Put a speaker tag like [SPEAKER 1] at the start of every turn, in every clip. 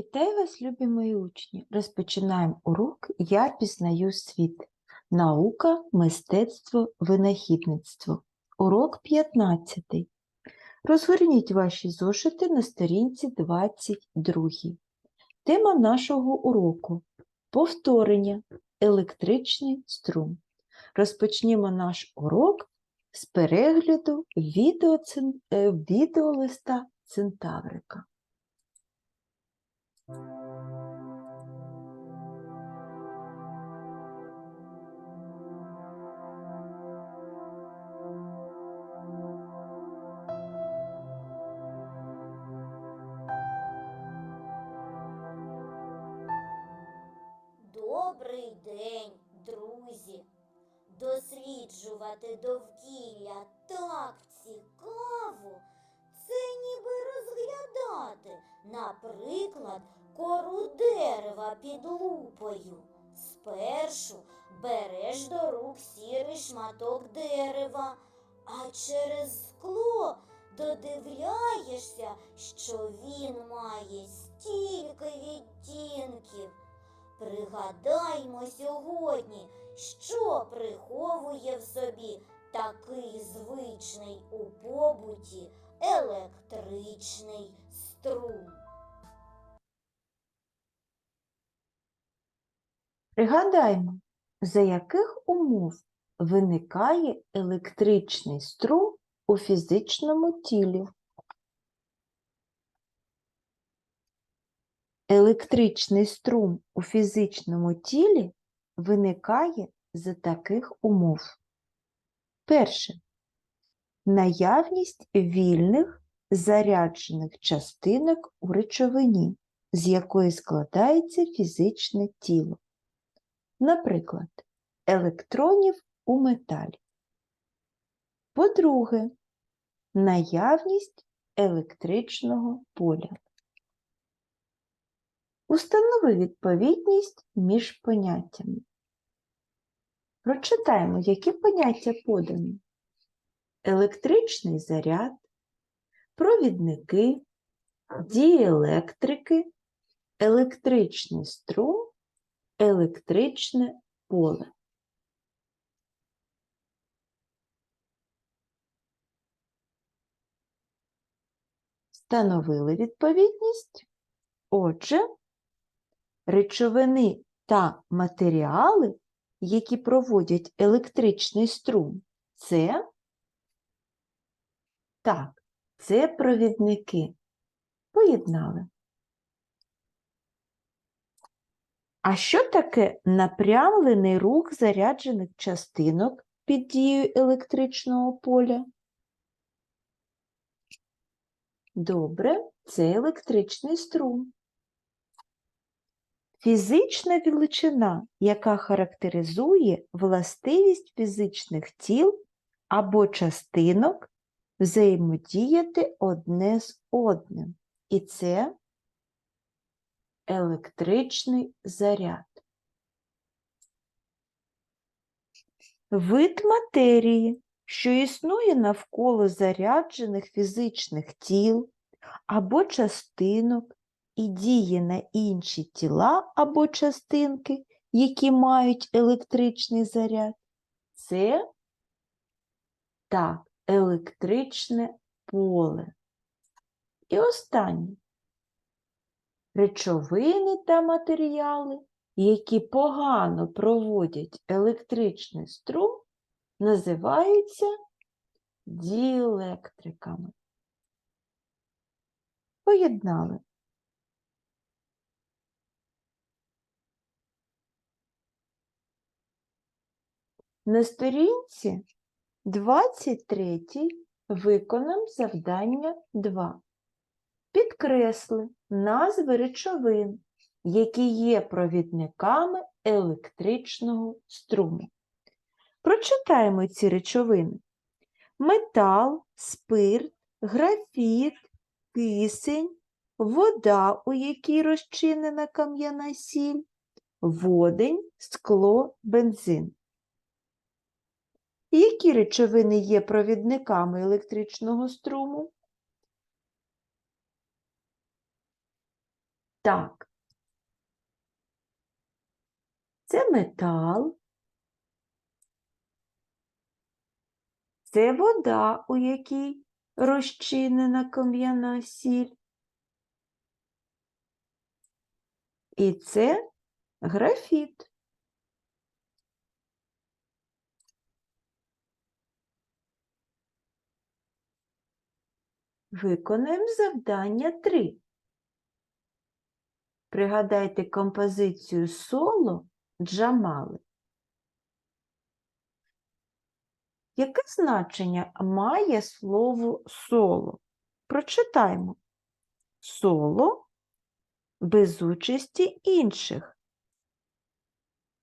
[SPEAKER 1] Вітаю вас, любі мої учні! Розпочинаємо урок Я пізнаю світ. Наука, мистецтво, винахідництво. Урок 15. Розгорніть ваші зошити на сторінці 22. Тема нашого уроку повторення, електричний струм. Розпочнімо наш урок з перегляду е, відеолиста Центаврика.
[SPEAKER 2] Добрий день, друзі! Досліджувати довкілля так цікаво. Це ніби розглядати, наприклад, кору дерева під лупою. Спершу береш до рук сірий шматок дерева, а через скло додивляєшся, що він має стільки відтінків. Пригадаймо сьогодні, що приховує в собі такий звичний у побуті електричний струм.
[SPEAKER 1] Пригадаймо, за яких умов виникає електричний струм у фізичному тілі. Електричний струм у фізичному тілі виникає за таких умов. Перше. Наявність вільних заряджених частинок у речовині, з якої складається фізичне тіло. Наприклад, електронів у металі. По-друге, наявність електричного поля. Установи відповідність між поняттями. Прочитаємо, які поняття подані. Електричний заряд, провідники, діелектрики, електричний струм, електричне поле. Встановили відповідність. Отже, речовини та матеріали, які проводять електричний струм, це так, це провідники. Поєднали. А що таке напрямлений рух заряджених частинок під дією електричного поля? Добре, це електричний струм. Фізична величина, яка характеризує властивість фізичних тіл або частинок взаємодіяти одне з одним. І це електричний заряд. Вид матерії, що існує навколо заряджених фізичних тіл або частинок і діє на інші тіла або частинки, які мають електричний заряд, це так, електричне поле. І останнє. Речовини та матеріали, які погано проводять електричний струм, називаються діелектриками. Поєднали. На сторінці 23 виконам завдання 2. Підкресли назви речовин, які є провідниками електричного струму. Прочитаємо ці речовини: метал, спирт, графіт, кисень, вода, у якій розчинена кам'яна сіль, водень, скло, бензин. Які речовини є провідниками електричного струму? Так. Це метал. Це вода, у якій розчинена кам'яна сіль. І це графіт. Виконаємо завдання 3. Пригадайте композицію соло Джамали. Яке значення має слово соло? Прочитаймо. Соло без участі інших.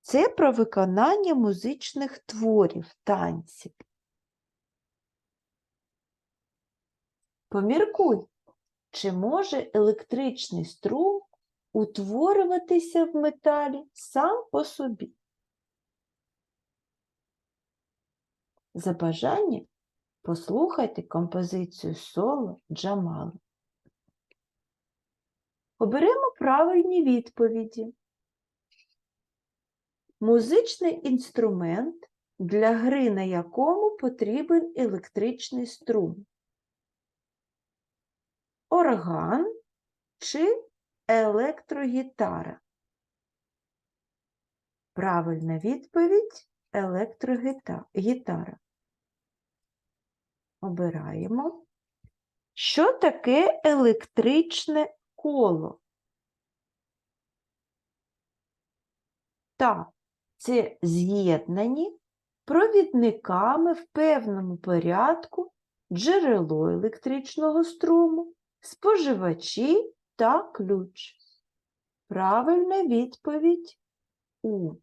[SPEAKER 1] Це про виконання музичних творів, танців. Поміркуй, чи може електричний струм утворюватися в металі сам по собі? За бажання послухайте композицію соло Джамали. Оберемо правильні відповіді. Музичний інструмент, для гри на якому потрібен електричний струм. Орган чи електрогітара? Правильна відповідь електрогітара. Обираємо. Що таке електричне коло? Так, це з'єднані провідниками в певному порядку джерело електричного струму, споживачі та ключ. Правильна відповідь У.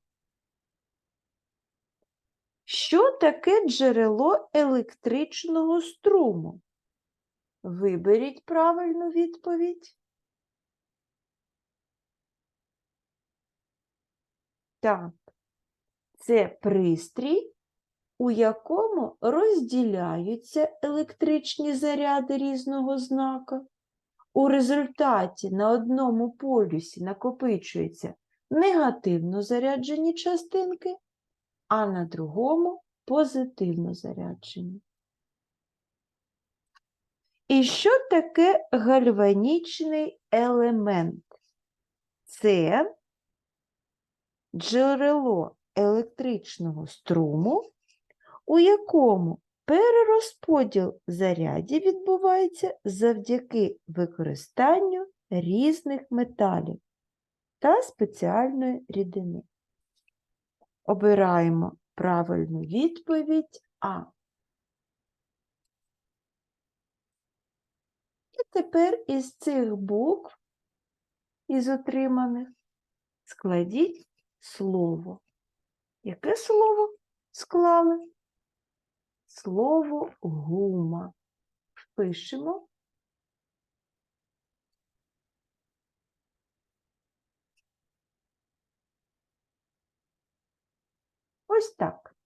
[SPEAKER 1] Що таке джерело електричного струму? Виберіть правильну відповідь. Так, це пристрій, у якому розділяються електричні заряди різного знака. У результаті на одному полюсі накопичуються негативно заряджені частинки, а на другому позитивно заряджені. І що таке гальванічний елемент? Це джерело електричного струму, у якому перерозподіл зарядів відбувається завдяки використанню різних металів та спеціальної рідини. Обираємо правильну відповідь А. І тепер із цих букв, із отриманих, складіть слово. Яке слово склали? Слово гума. Впишемо. Ось так.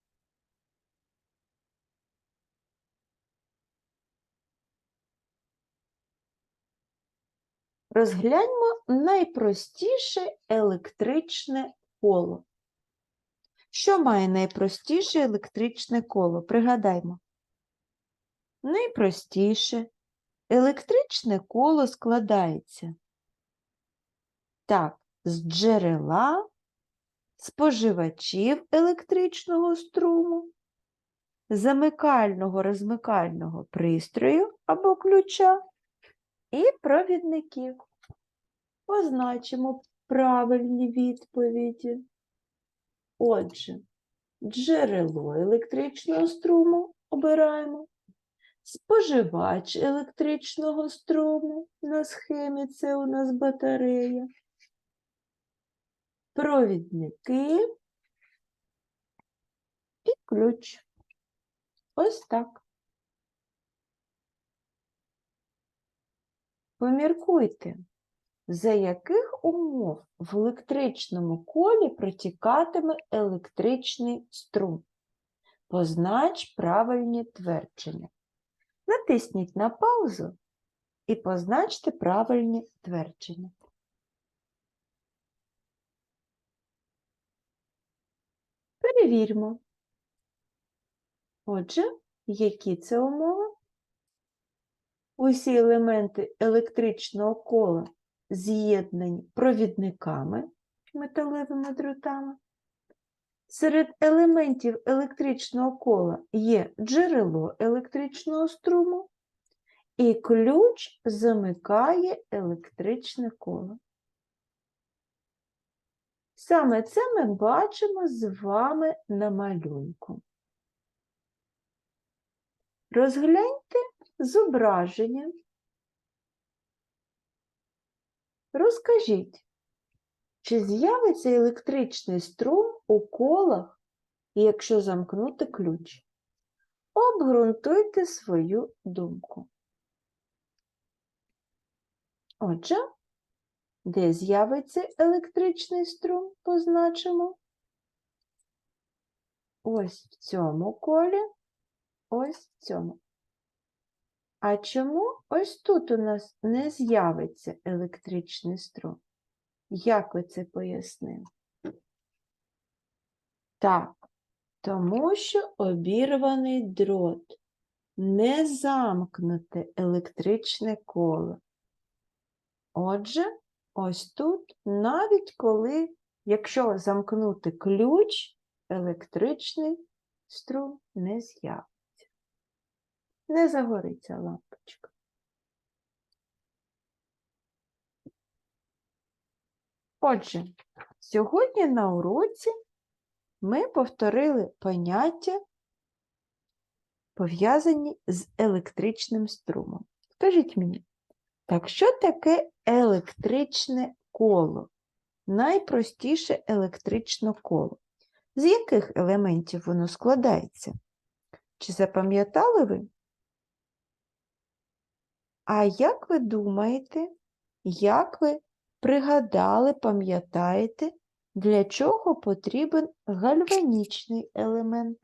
[SPEAKER 1] Розгляньмо найпростіше електричне коло. Що має найпростіше електричне коло? Пригадаймо. Найпростіше електричне коло складається так, з джерела, споживачів електричного струму, замикального розмикального пристрою або ключа і провідників. Позначимо правильні відповіді. Отже, джерело електричного струму обираємо. Споживач електричного струму на схемі це у нас батарея. Провідники і ключ. Ось так. Поміркуйте, за яких умов в електричному колі протікатиме електричний струм. Познач правильні твердження. Натисніть на паузу і позначте правильні твердження. Перевіримо. Отже, які це умови? Усі елементи електричного кола з'єднані провідниками металевими дротами. Серед елементів електричного кола є джерело електричного струму, і ключ замикає електричне коло. Саме це ми бачимо з вами на малюнку. Розгляньте зображення. Розкажіть, чи з'явиться електричний струм у колах, якщо замкнути ключ? Обґрунтуйте свою думку. Отже, де з'явиться електричний струм, позначимо. Ось в цьому колі, ось в цьому. А чому ось тут у нас не з'явиться електричний струм? Як ви це пояснили? Так, тому що обірваний дрот, не замкнуте електричне коло. Отже, ось тут, навіть коли, якщо замкнути ключ, електричний струм не з'явиться. Не загориться лампочка. Отже, сьогодні на уроці ми повторили поняття, пов'язані з електричним струмом. Скажіть мені, так що таке електричне коло? Найпростіше електричне коло. З яких елементів воно складається? Чи запам'ятали ви? А як ви думаєте, як ви пригадали, пам'ятаєте, для чого потрібен гальванічний елемент?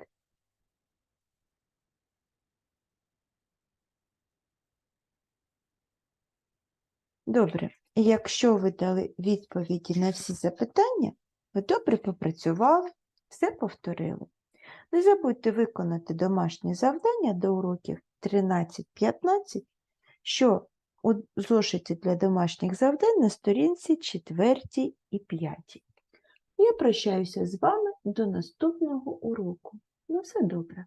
[SPEAKER 1] Добре, якщо ви дали відповіді на всі запитання, ви добре попрацювали, все повторили. Не забудьте виконати домашнє завдання до уроків 13-15, що у зошиті для домашніх завдань на сторінці 4 і 5. Я прощаюся з вами до наступного уроку. На все добре.